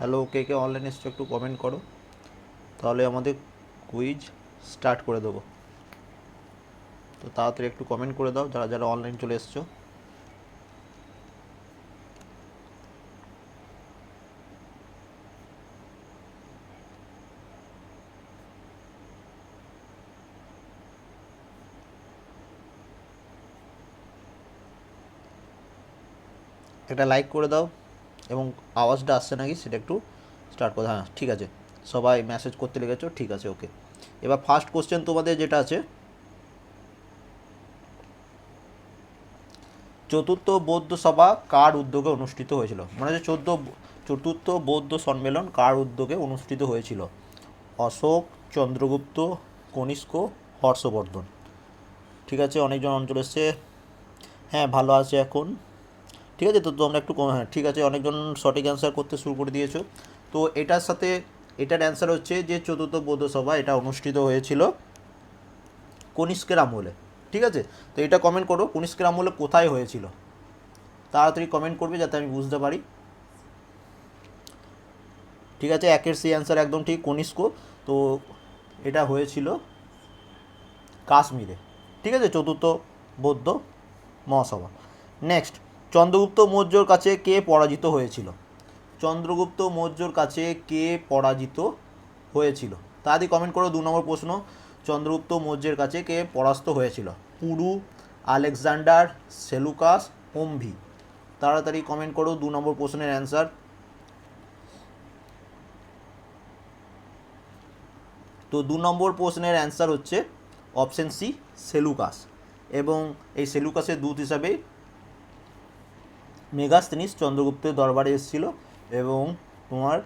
Hello, কে কে online এসছো একটু comment করো। তাহলে আমাদের কুইজ স্টার্ট করে দেবো। তো তাড়াতাড়ি একটু কমেন্ট করে দাও, যারা যারা অনলাইন চলে এসছো। একটা লাইক করে দাও। এবং আওয়াজটা আসছে নাকি সেটা একটু স্টার্ট করে। হ্যাঁ ঠিক আছে। সবাই মেসেজ করতে লেগেছো, ঠিক আছে ওকে এবার ফার্স্ট কোশ্চেন তোমাদের যেটা আছে, চতুর্থ বৌদ্ধ সভা কার উদ্যোগে অনুষ্ঠিত হয়েছিল? মানে হচ্ছে চোদ্দ, চতুর্থ বৌদ্ধ সম্মেলন কার উদ্যোগে অনুষ্ঠিত হয়েছিল? অশোক, চন্দ্রগুপ্ত, কনিষ্ক, হর্ষবর্ধন। ঠিক আছে, অনেকজন অঞ্চল এসছে। হ্যাঁ ভালো আছে এখন। ঠিক আছে? তো তোমরা একটু হ্যাঁ ঠিক আছে, অনেকজন সঠিক অ্যান্সার করতে শুরু করে দিয়েছ। তো, এটার সাথে, এটার অ্যান্সার হচ্ছে যে, চতুর্থ বৌদ্ধ সভা এটা অনুষ্ঠিত হয়েছিল কনিষ্কের আমলে, ঠিক আছে? তো, এটা কমেন্ট করো, কনিষ্কের আমলে কোথায় হয়েছিল? তাড়াতাড়ি কমেন্ট করবে যাতে আমি বুঝতে পারি। ঠিক আছে একের সি অ্যান্সার একদম ঠিক, কনিষ্ক। তো, এটা হয়েছিল কাশ্মীরে, ঠিক আছে? চতুর্থ বৌদ্ধ মহাসভা। নেক্সট চন্দ্রগুপ্ত মৌর্যর কাছে কে পরাজিত হয়েছিল? চন্দ্রগুপ্ত মৌর্যর কাছে কে পরাজিত হয়েছিল? তাড়াতাড়ি কমেন্ট করো, দু নম্বর প্রশ্ন। চন্দ্রগুপ্ত মৌর্যের কাছে কে পরাস্ত হয়েছিল? পুরু, আলেকজান্ডার, সেলুকাস ওমভি তাড়াতাড়ি কমেন্ট করো, দু নম্বর প্রশ্নের অ্যান্সার তো দু নম্বর প্রশ্নের অ্যান্সার হচ্ছে অপশন সি সেলুকাস। এবং এই সেলুকাসের দূত হিসাবে মেগাস্তিনিস চন্দ্রগুপ্তের দরবারে এসেছিল এবং তোমার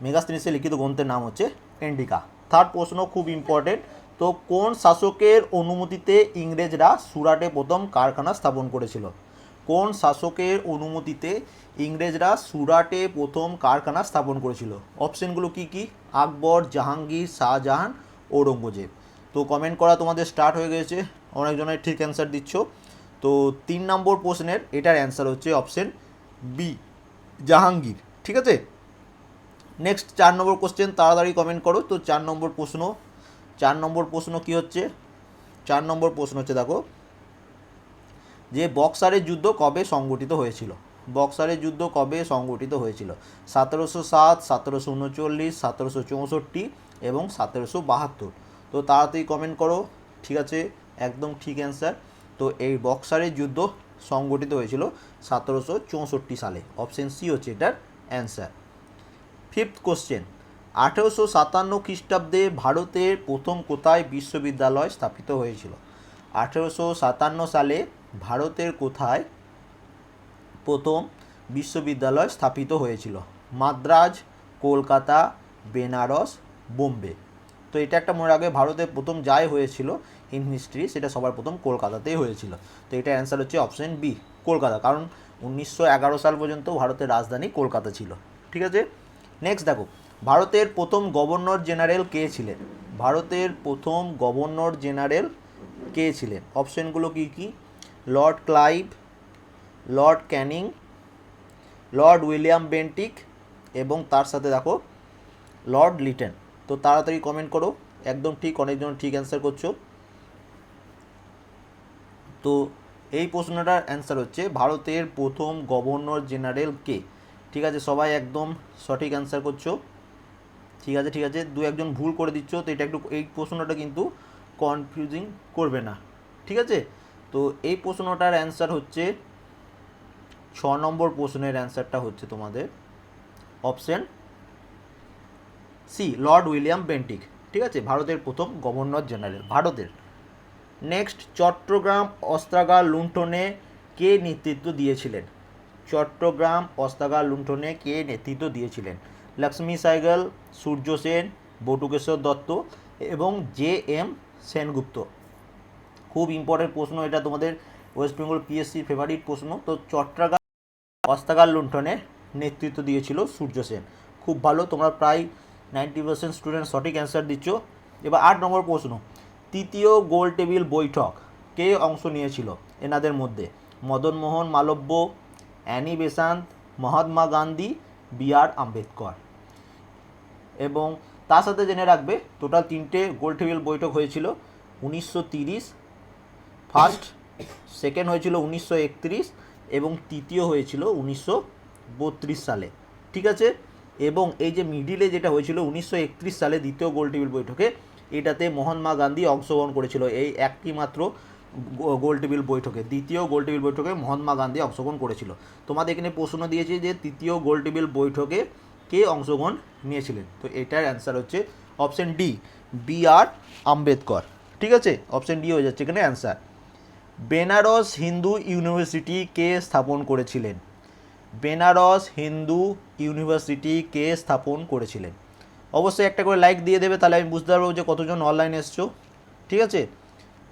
মেগাস্তিনিসের লিখিত গ্রন্থের নাম হচ্ছে এন্ডিকা থার্ড প্রশ্ন খুব ইম্পর্টেন্ট তো কোন শাসকের অনুমতিতে ইংরেজরা সুরাটে প্রথম কারখানা স্থাপন করেছিল? কোন শাসকের অনুমতিতে ইংরেজরা সুরাটে প্রথম কারখানা স্থাপন করেছিল? অপশনগুলো কি কি? আকবর, জাহাঙ্গীর, শাহজাহান, ঔরঙ্গজেব। তো কমেন্ট করা তোমাদের স্টার্ট হয়ে গেছে। অনেকজনের ঠিক অ্যান্সার দিচ্ছ। তো তিন নম্বর প্রশ্নের এটার অ্যান্সার হচ্ছে অপশন বি জাহাঙ্গীর, ঠিক আছে? নেক্সট চার নম্বর কোশ্চেন তাড়াতাড়ি কমেন্ট করো। তো চার নম্বর প্রশ্ন, চার নম্বর প্রশ্ন কি হচ্ছে? চার নম্বর প্রশ্ন হচ্ছে, দেখো, যে বক্সারের যুদ্ধ কবে সংগঠিত হয়েছিল? বক্সারের যুদ্ধ কবে সংগঠিত হয়েছিল? সতেরোশো সাত, সতেরোশো উনচল্লিশ, সতেরোশো চৌষট্টি এবং সতেরোশো বাহাত্তর। তো তাড়াতাড়ি কমেন্ট করো, ঠিক আছে? একদম ঠিক অ্যান্সার তো এই বক্সারের যুদ্ধ সংগঠিত হয়েছিল সতেরোশো চৌষট্টি সালে। অপশন সি হচ্ছে এটার অ্যান্সার ফিফথ কোশ্চেন আঠেরোশো সাতান্ন খ্রিস্টাব্দে ভারতের প্রথম কোথায় বিশ্ববিদ্যালয় স্থাপিত হয়েছিল? আঠেরোশো সাতান্ন সালে ভারতের কোথায় প্রথম বিশ্ববিদ্যালয় স্থাপিত হয়েছিল? মাদ্রাজ, কলকাতা, বেনারস, বোম্বে। তো এটা একটা মনে রাখবে ভারতের প্রথম যাই হয়েছিল ইন হিস্ট্রি সেটা সবার প্রথম কলকাতাতেই হয়েছিল। তো এটা অ্যান্সার হচ্ছে অপশন বি কলকাতা। কারণ উনিশশো এগারো সাল পর্যন্ত ভারতের রাজধানী কলকাতা ছিল। ঠিক আছে? নেক্সট দেখো, ভারতের প্রথম গভর্নর জেনারেল কে ছিলেন? ভারতের প্রথম গভর্নর জেনারেল কে ছিলেন? অপশনগুলো কি কি? Lord Clive Lord Canning Lord William Bentinck এবং তার সাথে দেখো লর্ড লিটন তো তাড়াতাড়ি কমেন্ট করো। একদম ঠিক অনেকজন ঠিক অ্যান্সার করছ। তো এই প্রশ্নটার অ্যান্সার হচ্ছে, ভারতের প্রথম গভর্নর জেনারেল কে? ঠিক আছে, সবাই একদম সঠিক অ্যান্সার করছ। ঠিক আছে ঠিক আছে, দু একজন ভুল করে দিচ্ছ, তো এটা একটু, এই প্রশ্নটা কিন্তু কনফিউজিং করবে না। ঠিক আছে? তো এই প্রশ্নটার অ্যান্সার হচ্ছে, ছ নম্বর প্রশ্নের অ্যান্সারটা হচ্ছে তোমাদের। Option C, Lord William Bentinck. ঠিক আছে? ভারতের প্রথম গভর্নর জেনারেল, ভারতের। নেক্সট, চট্টগ্রাম অস্ত্রাগার লুণ্ঠনে কে নেতৃত্ব দিয়েছিলেন? চট্টগ্রাম অস্ত্রাগার লুণ্ঠনে কে নেতৃত্ব দিয়েছিলেন? লক্ষ্মী সাইগল, সূর্য সেন, বটুকেশ্বর দত্ত এবং জে এম সেনগুপ্ত। খুব ইম্পর্টেন্ট প্রশ্ন এটা তোমাদের ওয়েস্ট বেঙ্গল পিএসসি ফেভারিট প্রশ্ন। তো চট্টগ্রাম অস্ত্রাগার লুণ্ঠনে নেতৃত্ব দিয়েছিল সূর্য সেন। খুব ভালো, তোমরা প্রায় নাইনটি পার্সেন্ট স্টুডেন্ট সঠিক অ্যান্সার দিচ্ছ। এবার আট নম্বর প্রশ্ন। তৃতীয় গোল টেবিল বৈঠক কে অংশ নিয়েছিল এনাদের মধ্যে? Madan Mohan Malviya, Annie Besant, Mahatma Gandhi, B R Ambedkar. এবং তার সাথে জেনে রাখবে টোটাল তিনটে গোল টেবিল বৈঠক হয়েছিল উনিশশো তিরিশ ফার্স্ট সেকেন্ড হয়েছিল উনিশশো একত্রিশ, এবং তৃতীয় হয়েছিল উনিশশো বত্রিশ সালে। ঠিক আছে? এবং এই যে মিডিলে যেটা হয়েছিল উনিশশো একত্রিশ সালে দ্বিতীয় গোল টেবিল বৈঠকে, এটাতে মহাত্মা গান্ধী অংশগ্রহণ করেছিল এই একটি মাত্র গোল টেবিল বৈঠকে, দ্বিতীয় গোল টেবিল বৈঠকে মহাত্মা গান্ধী অংশগ্রহণ করেছিল। তোমাদের এখানে প্রশ্ন দিয়েছে যে তৃতীয় গোল টেবিল বৈঠকে কে অংশগ্রহণ নিয়েছিলেন? তো এটার অ্যান্সার হচ্ছে option D B R Ambedkar. ঠিক আছে? অপশন ডি হয়ে যাচ্ছে এখানে অ্যান্সার বেনারস হিন্দু ইউনিভার্সিটি কে স্থাপন করেছিলেন? বেনারস হিন্দু ইউনিভার্সিটি কে স্থাপন করেছিলেন? অবশ্যই একটা করে লাইক দিয়ে দেবে, তাহলে আমি বুঝতে পারব যে কতজন অনলাইন এসছো। ঠিক আছে?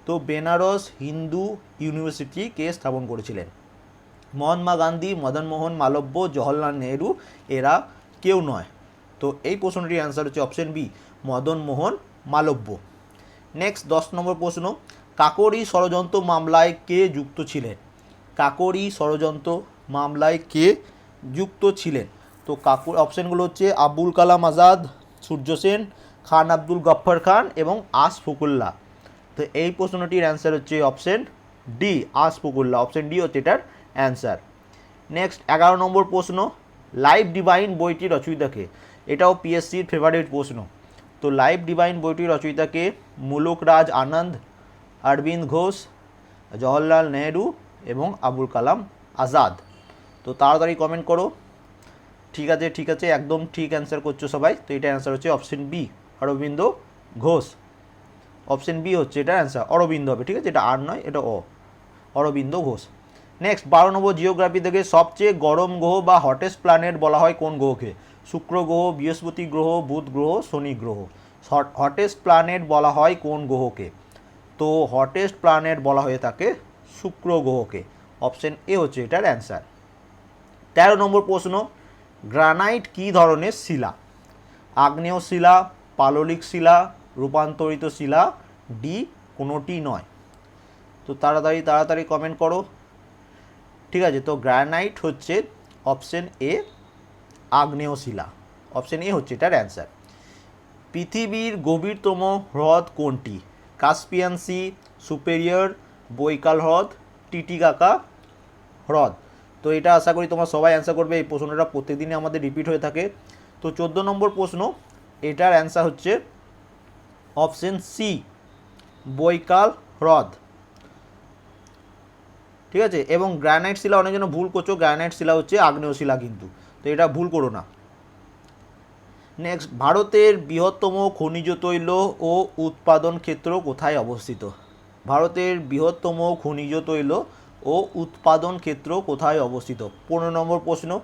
তো বেনারস হিন্দু ইউনিভার্সিটি কে স্থাপন করেছিলেন? মহাত্মা গান্ধী মদনমোহন মালব্য, জওহরলাল নেহরু, এরা কেউ নয়। তো এই প্রশ্নটির অ্যান্সার হচ্ছে option B Madan Mohan Malviya. Next দশ নম্বর প্রশ্ন, কাকরি ষড়যন্ত্র মামলায় কে যুক্ত ছিলেন? কাকরি ষড়যন্ত্র মামলায় কে যুক্ত ছিলেন? তো কাকুর অপশনগুলো হচ্ছে আবুল কালাম আজাদ, সূর্য সেন, খান আব্দুল গফ্ফর খান এবং আস ফকুল্লা তো এই প্রশ্নটির অ্যান্সার হচ্ছে option D Ashfaqulla option D হচ্ছে এটার অ্যান্সার নেক্সট এগারো নম্বর প্রশ্ন লাইভ ডিভাইন বইটি রচয়িতাকে? এটাও পিএসসির ফেভারিট প্রশ্ন। তো লাইভ ডিভাইন বইটি রচয়িতাকে মুলুক রাজ আনন্দ, অরবিন্দ ঘোষ, জওহরলাল নেহরু এবং আবুল কালাম আজাদ। তো তাড়াতাড়ি কমেন্ট করো। ঠিক আছে ঠিক আছে, একদম ঠিক অ্যান্সার করছ সবাই। তো এটা অ্যান্সার হচ্ছে option B Aurobindo Ghosh. Option B হচ্ছে এটা অ্যান্সার অরবিন্দ হবে, ঠিক আছে? এটা আর নয়, এটা অ অরবিন্দ ঘোষ। নেক্সট বারো নম্বর জিওগ্রাফি থেকে সবচেয়ে গরম গ্রহ বা হটেস্ট প্ল্যানেট বলা হয় কোন গ্রহকে? শুক্র গ্রহ, বৃহস্পতি গ্রহ, বুধ গ্রহ, শনি গ্রহ। হটেস্ট প্ল্যানেট বলা হয় কোন গ্রহকে? তো হটেস্ট প্ল্যানেট বলা হয়ে থাকে শুক্র গ্রহকে। অপশন এ হচ্ছে এটার অ্যান্সার তেরো নম্বর প্রশ্ন গ্রানাইট কী ধরনের শিলা? আগ্নেয় শিলা, পাললিক শিলা, রূপান্তরিত শিলা ডি কোনোটি নয়। তো তাড়াতাড়ি তাড়াতাড়ি কমেন্ট করো। ঠিক আছে, তো গ্রানাইট হচ্ছে অপশন এ আগ্নেয় শিলা। অপশন এ হচ্ছে এটার অ্যান্সার পৃথিবীর গভীরতম হ্রদ কোনটি? কাস্পিয়ান সি, সুপেরিয়র, বৈকাল হ্রদ টিটিকাকা হ্রদ। তো এটা আশা করি তোমার সবাই অ্যান্সার করবে। এই প্রশ্নটা প্রত্যেকদিনই আমাদের রিপিট হয়ে থাকে। তো চোদ্দ নম্বর প্রশ্ন, এটার অ্যান্সার হচ্ছে অপশন সি বৈকাল হ্রদ। ঠিক আছে? এবং গ্রানাইট শিলা অনেকজন ভুল করছ গ্রানাইট শিলা হচ্ছে আগ্নেয় শিলা কিন্তু। তো এটা ভুল করো না। নেক্সট ভারতের বৃহত্তম খনিজ তৈল ও উৎপাদন ক্ষেত্র কোথায় অবস্থিত? ভারতের বৃহত্তম খনিজ তৈল ও উৎপাদন ক্ষেত্র কোথায় অবস্থিত? পনেরো নম্বর প্রশ্ন।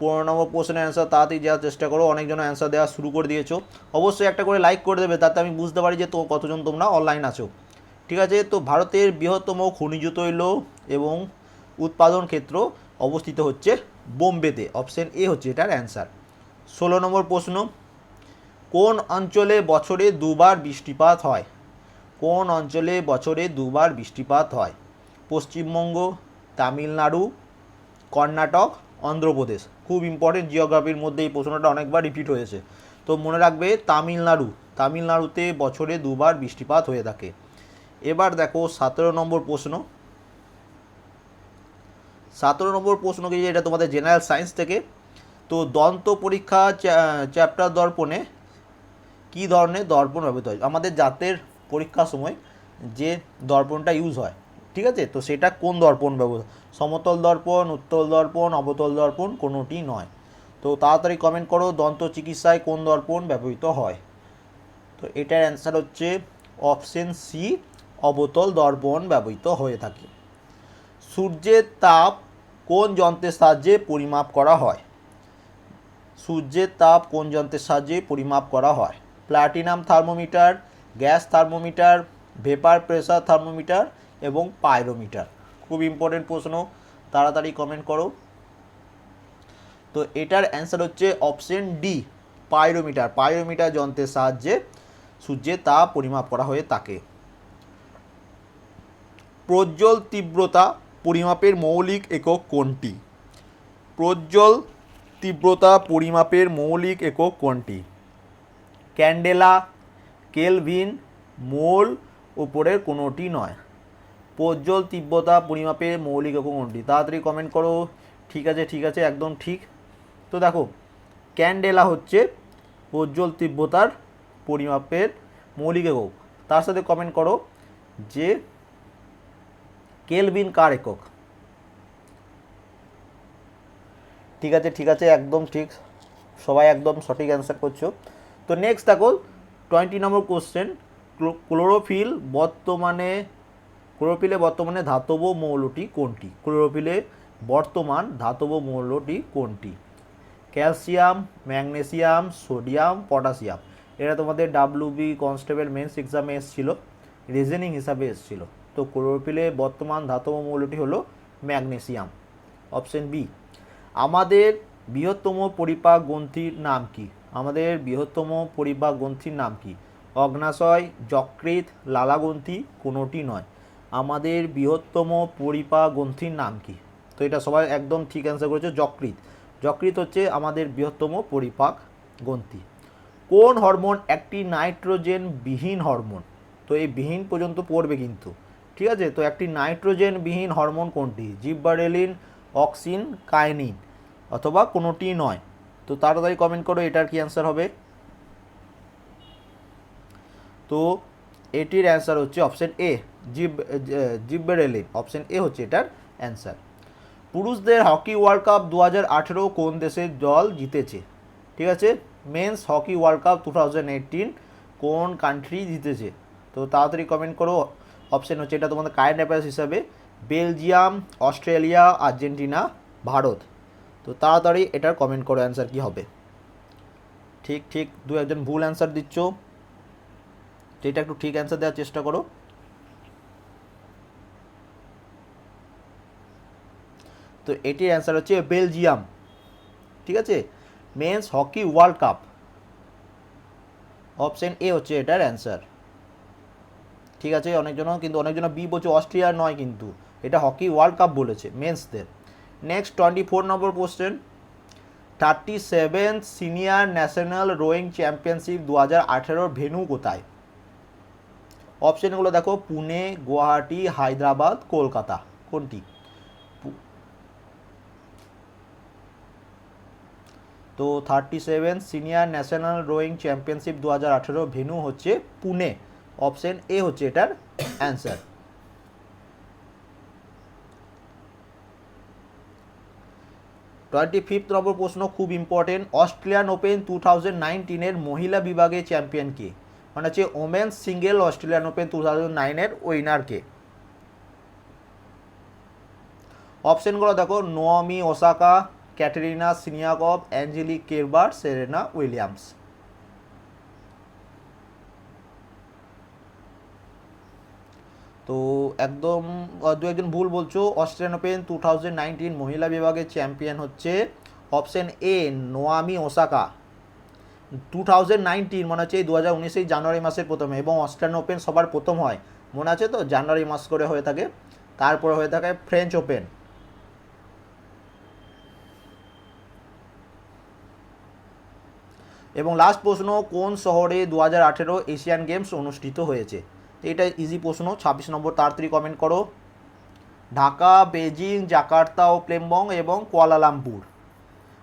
পনেরো নম্বর প্রশ্নের অ্যান্সার তাড়াতাড়ি দেওয়ার চেষ্টা করো। অনেকজন অ্যান্সার দেওয়া শুরু করে দিয়েছ। অবশ্যই একটা করে লাইক করে দেবে, তাতে আমি বুঝতে পারি যে তো কতজন তোমরা অনলাইন আছো। ঠিক আছে? তো ভারতের বৃহত্তম খনিজ তৈল এবং উৎপাদন ক্ষেত্র অবস্থিত হচ্ছে বোম্বেতে। অপশন এ হচ্ছে এটার অ্যান্সার ষোলো নম্বর প্রশ্ন, কোন অঞ্চলে বছরে দুবার বৃষ্টিপাত হয়? কোন অঞ্চলে বছরে দুবার বৃষ্টিপাত হয়? পশ্চিমবঙ্গ, তামিলনাড়ু, কর্ণাটক, অন্ধ্রপ্রদেশ। খুব ইম্পর্টেন্ট জিওগ্রাফির মধ্যে এই প্রশ্নটা অনেকবার রিপিট হয়েছে। তো মনে রাখবে, তামিলনাড়ু। তামিলনাড়ুতে বছরে দুবার বৃষ্টিপাত হয়ে থাকে। এবার দেখো, সতেরো নম্বর প্রশ্ন। সতেরো নম্বর প্রশ্ন কি এটা তোমাদের জেনারেল সায়েন্স থেকে, তো দন্ত পরীক্ষা চ্যাপ্টার দর্পণে কী ধরনের দর্পণ ব্যবহৃত হয়? আমাদের জাতের পরীক্ষার সময় যে দর্পণটা ইউজ হয় ঠিক আছে? তো সেটা কোন দর্পণ ব্যবহৃত সমতল দর্পণ, উত্তল দর্পণ, অবতল দর্পণ কোনোটি নয়। তো তাড়াতাড়ি কমেন্ট করো, দন্ত চিকিৎসায় কোন দর্পণ ব্যবহৃত হয়? তো এটার অ্যান্সার হচ্ছে অপশন সি অবতল দর্পণ ব্যবহৃত হয়ে থাকে। সূর্যের তাপ কোন যন্ত্রের সাহায্যে পরিমাপ করা হয়? সূর্যের তাপ কোন যন্ত্রের সাহায্যে পরিমাপ করা হয়? Platinum thermometer gas thermometer vapour pressure thermometer এবং পাইরোমিটার। খুব ইম্পর্টেন্ট প্রশ্ন, তাড়াতাড়ি কমেন্ট করো। তো এটার অ্যান্সার হচ্ছে অপশন ডি পাইরোমিটার। পাইরোমিটার যন্ত্রের সাহায্যে সূর্যের তা পরিমাপ করা হয়ে থাকে। প্রজ্জ্বল তীব্রতা পরিমাপের মৌলিক একক কোনটি? প্রজ্জ্বল তীব্রতা পরিমাপের মৌলিক একক কোনটি? ক্যান্ডেলা, কেলভিন, মোল উপরের কোনোটি নয়। প্রজ্জ্বল তীব্রতা পরিমাপের মৌলিক একক কোনটি তাড়াতাড়ি কমেন্ট করো। ঠিক আছে ঠিক আছে, একদম ঠিক। তো দেখো ক্যান্ডেলা হচ্ছে প্রজ্জ্বল তীব্রতার পরিমাপের মৌলিক একক। তার সাথে কমেন্ট করো যে কেলভিন কার একক? ঠিক আছে ঠিক আছে, একদম ঠিক। সবাই একদম সঠিক অ্যান্সার করছ। তো নেক্সট দেখো টোয়েন্টি নম্বর কোশ্চেন ক্লোরোফিল বর্তমানে ক্লোরোফিলে বর্তমানে ধাতব মৌলটি কোনটি? ক্লোরোফিলে বর্তমান ধাতব মৌলটি কোনটি? ক্যালসিয়াম, ম্যাগনেসিয়াম, সোডিয়াম পটাশিয়াম এটা তোমাদের ডাব্লিউবি কনস্টেবল মেন্স এক্সামে এসেছিল, রিজনিং হিসাবে এসেছিল। তো ক্লোরোফিলে বর্তমান ধাতব মৌলটি হলো ম্যাগনেসিয়াম। অপশন বি, আমাদের বৃহত্তম পরিপাক গ্রন্থির নাম কি? আমাদের বৃহত্তম পরিপাক গ্রন্থির নাম কি? অগ্নাশয় যকৃত লালাগ্রন্থি কোনোটি নয়। আমাদের বৃহত্তম পরিপাক গ্রন্থির নাম কি? তো এটা সবাই একদম ঠিক অ্যান্সার করেছে যকৃত যকৃত হচ্ছে আমাদের বৃহত্তম পরিপাক গ্রন্থি। কোন হরমোন একটি নাইট্রোজেন বিহীন হরমোন তো এই বিহীন পর্যন্ত পড়বে কিন্তু। ঠিক আছে? তো একটি নাইট্রোজেন বিহীন হরমোন কোনটি? জিব্বারেলিন, অক্সিন, কাইনিন, অথবা কোনোটি নয়। তো তাড়াতাড়ি কমেন্ট করো, এটার কি অ্যান্সার হবে? তো এটির অ্যান্সার হচ্ছে অপশন এ জিব জিব্বেরেলিন অপশন এ হচ্ছে এটার অ্যান্সার পুরুষদের হকি ওয়ার্ল্ড কাপ দু হাজার আঠেরো কোন দেশের দল জিতেছে? ঠিক আছে? Men's hockey world cup two thousand eighteen কোন কান্ট্রি জিতেছে? তো তাড়াতাড়ি কমেন্ট করো। অপশন হচ্ছে এটা তোমাদের কারেন্ট অ্যাফেয়ার্স হিসাবে। Belgium, Australia, Argentina, Bharat. তো তাড়াতাড়ি এটার কমেন্ট করো অ্যান্সার কি হবে? ঠিক ঠিক, দু একজন ভুল অ্যান্সার দিচ্ছ। তো এটা একটু ঠিক অ্যান্সার দেওয়ার চেষ্টা করো। তো এটির অ্যান্সার হচ্ছে বেলজিয়াম। ঠিক আছে? Men's hockey world cup option A হচ্ছে এটার অ্যান্সার ঠিক আছে? অনেকজন কিন্তু অনেকজন বি বলছে অস্ট্রিয়ার নয় কিন্তু। এটা হকি ওয়ার্ল্ড কাপ বলেছে মেন্সদের নেক্সট টোয়েন্টি ফোর নম্বর question thirty seven senior national rowing championship দু হাজার আঠেরোর ভেনু কোথায়? অপশনগুলো দেখো পুনে গুয়াহাটি হায়দ্রাবাদ কলকাতা কোনটি? তো thirty seven senior national rowing championship দু হাজার আঠেরো ভেনু হচ্ছে পুনে। অপশন এ হচ্ছে এটার অ্যান্সার। টোয়েন্টি ফিফথ নম্বর প্রশ্ন খুব important Australian Open two thousand নাইনটিনের মহিলা বিভাগে চ্যাম্পিয়ন কে? মানে হচ্ছে women's single, Australian Open two thousand নাইনের উইনার কে। অপশনগুলো দেখো Naomi Osaka Katerina Siniakova Angelique Kerber, Serena Williams. তো একদম দু একজন ভুল বলছো। Australian open two thousand nineteen মহিলা বিভাগের চ্যাম্পিয়ন হচ্ছে option A, Naomi Osaka. Two thousand nineteen মনে হচ্ছে এই দু হাজার উনিশেই জানুয়ারি মাসের প্রথমে এবং অস্ট্রেলিয়ান ওপেন সবার প্রথম হয়। মনে আছে তো? জানুয়ারি মাস করে হয়ে থাকে। তারপরে হয়ে থাকে ফ্রেঞ্চ ওপেন। এবং লাস্ট প্রশ্ন, কোন শহরে দু হাজার আঠেরো এশিয়ান গেমস অনুষ্ঠিত হয়েছে? এটা ইজি প্রশ্ন, ছাব্বিশ নম্বর তাড়াতাড়ি কমেন্ট করো। ঢাকা বেজিং জাকার্তা ও প্লেমবং এবং কুয়ালালামপুর।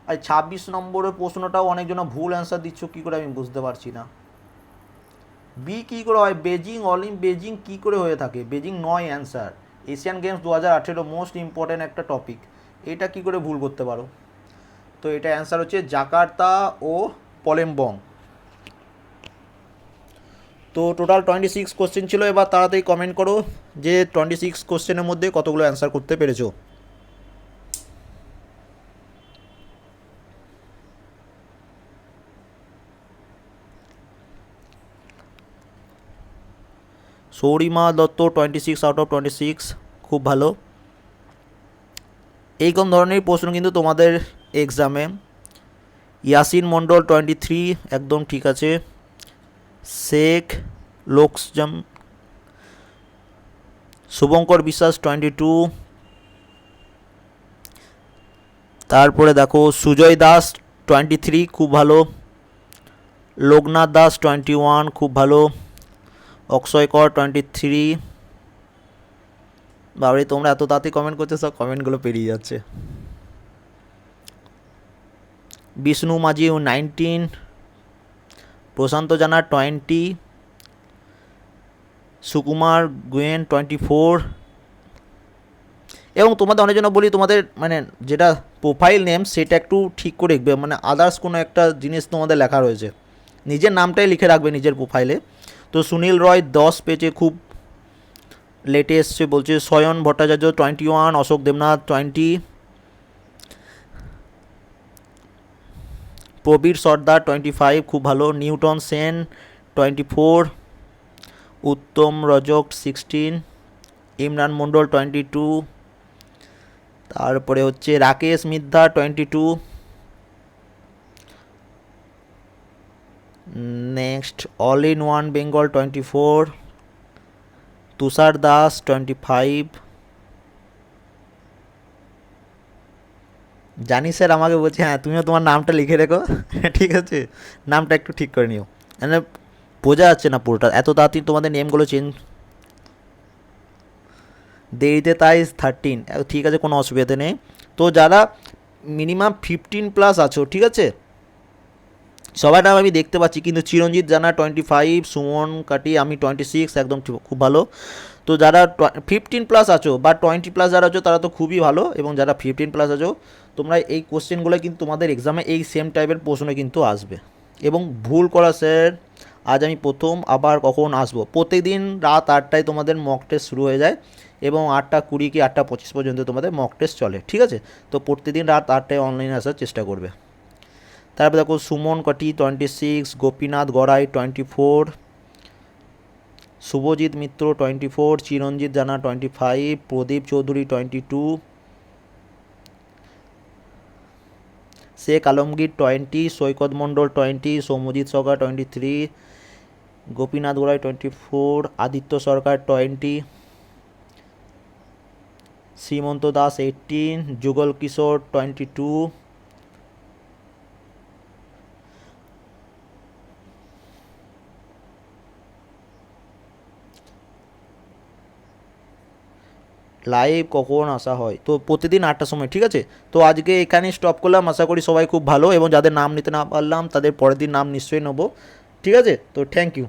আর ছাব্বিশ নম্বরের প্রশ্নটাও অনেকজন ভুল অ্যান্সার দিচ্ছ, কী করে আমি বুঝতে পারছি না। বি কী করে হয়? বেজিং অলিম বেজিং কী করে হয়ে থাকে? বেজিং নয় অ্যান্সার এশিয়ান গেমস দু হাজার আঠেরো মোস্ট ইম্পর্ট্যান্ট একটা টপিক এটা কী করে ভুল করতে পারো? তো এটা অ্যান্সার হচ্ছে জাকার্তা ও পলেমবং তো টোটাল টোয়েন্টি সিক্স কোশ্চেন ছিল, এবার তাড়াতাড়ি কমেন্ট করো যে টোয়েন্টি সিক্স কোশ্চেনের মধ্যে কতগুলো অ্যান্সার করতে পেরেছ। Saurima Dutta twenty six out of twenty six খুব ভালো। এইরকম ধরনের প্রশ্ন কিন্তু তোমাদের এক্সামে ইয়াসিন মণ্ডল টোয়েন্টি থ্রি একদম ঠিক আছে। শেখ লোকসজম শুভঙ্কর বিশ্বাস টোয়েন্টি টু তারপরে দেখো, সুজয় দাস টোয়েন্টি থ্রি খুব ভালো। লোকনাথ দাস টোয়েন্টি ওয়ান খুব ভালো। অক্ষয় কর টোয়েন্টি থ্রি বাবারে, তোমরা এত তাড়াতাড়ি কমেন্ট করছ সব কমেন্টগুলো পেরিয়ে যাচ্ছে। Vishnu Majhi nineteen, Prashanta Jana twenty, Sukumar Guin twenty four, এবং তোমাদের অনেকজন বলি, তোমাদের মানে যেটা প্রোফাইল নেম সেটা একটু ঠিক করে লিখবে মানে আদার্স কোনো একটা জিনিস তোমাদের লেখা রয়েছে। নিজের নামটাই লিখে রাখবে নিজের প্রোফাইলে তো সুনীল রয় দশ পেজে খুব লেটে এসছে, বলছে Sayan Bhattacharya twenty one, Ashok Debnath twenty Prabir Sardar twenty five খুব ভালো। Newton Sen twenty four Uttam Rajak sixteen Imran Mondal twenty two তারপরে হচ্ছে Rakesh Middha twenty two next all in one Bengal twenty four Tushar Das twenty five জানি sir আমাকে বলছে হ্যাঁ তুমিও তোমার নামটা লিখে রেখো, ঠিক আছে? নামটা একটু ঠিক করে নিও। মানে বোঝা যাচ্ছে না পুরোটা, এত তাড়াতাড়ি তোমাদের নেমগুলো চেঞ্জ দেরিতে তাই থার্টিন ঠিক আছে, কোনো অসুবিধা নেই। তো যারা মিনিমাম ফিফটিন প্লাস আছো, ঠিক আছে? সবার নাম আমি দেখতে পাচ্ছি, কিন্তু চিরঞ্জিত জানা টোয়েন্টি ফাইভ সুমন কাটি, আমি টোয়েন্টি সিক্স একদম খুব ভালো। তো যারা ফিফটিন প্লাস আছো বা টোয়েন্টি প্লাস যারা আছো, তারা তো খুবই ভালো, এবং যারা ফিফটিন প্লাস আছো তোমরা এই কোশ্চেনগুলো কিন্তু তোমাদের এক্সামে এই সেম টাইপের প্রশ্ন কিন্তু আসবে। এবং ভুল করা স্যার আজ আমি প্রথম, আবার কখন আসব? প্রত্যেকদিন রাত আটটায় তোমাদের মক টেস্ট শুরু হয়ে যায় এবং আটটা কুড়ি কি আটটা পঁচিশ পর্যন্ত তোমাদের মক টেস্ট চলে, ঠিক আছে? তো প্রত্যেকদিন রাত আটটায় অনলাইনে আসার চেষ্টা করবে। তারপর দেখো, Suman Koti twenty six Gopinath Garai twenty four Subhajit Mitra twenty four Chiranjit Jana twenty five Pradip Chowdhury twenty two Sheikh Alamgir twenty, Saikat Mondal twenty, Soumyajit Sarkar twenty three, Gopinath Garai twenty four, Aditya Sarkar twenty, Shrimanta Das eighteen Jugal Kishore twenty two live কখন আসা হয়। তো প্রতিদিন আটটার সময়, ঠিক আছে? তো আজকে এখানে স্টপ করলাম। আশা করি সবাই খুব ভালো এবং যাদের নাম নিতে না পারলাম, তাদের পরের দিন নাম নিশ্চয়ই নেব। ঠিক আছে? তো থ্যাংক ইউ